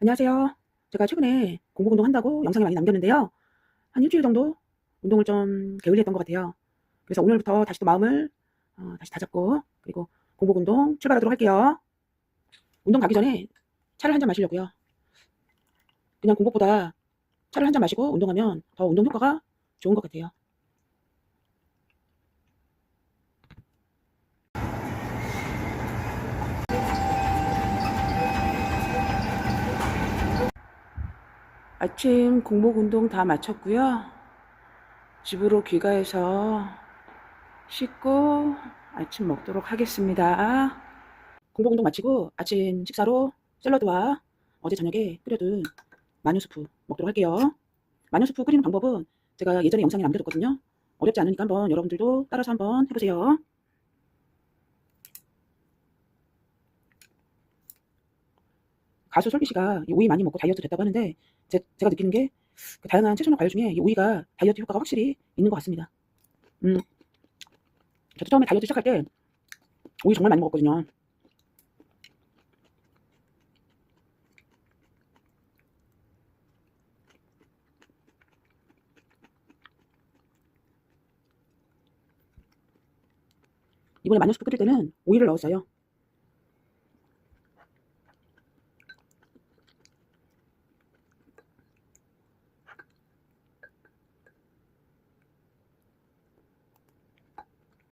안녕하세요. 제가 최근에 공복 운동 한다고 영상을 많이 남겼는데요. 한 일주일 정도 운동을 좀 게을리했던 것 같아요. 그래서 오늘부터 다시 또 마음을 어, 다시 다잡고 그리고 공복 운동 출발하도록 할게요. 운동 가기 전에 차를 한 잔 마시려고요. 그냥 공복보다 차를 한 잔 마시고 운동하면 더 운동 효과가 좋은 것 같아요. 아침 공복 운동 다 마쳤고요. 집으로 귀가해서 씻고 아침 먹도록 하겠습니다. 공복 운동 마치고 아침 식사로 샐러드와 어제 저녁에 끓여둔 마녀 수프 먹도록 할게요. 마녀 수프 끓이는 방법은 제가 예전에 영상에 남겨뒀거든요. 어렵지 않으니까 한번 여러분들도 따라서 한번 해보세요. 가수 솔비 씨가 이 오이 많이 먹고 다이어트 됐다고 하는데 제, 가 느끼는 게 그 다양한 채소나 과일 중에 이 오이가 다이어트 효과가 확실히 있는 것 같습니다. 음, 저도 처음에 다이어트 시작할 때 오이 정말 많이 먹었거든요. 이번에 마녀 스프 끓일 때는 오이를 넣었어요.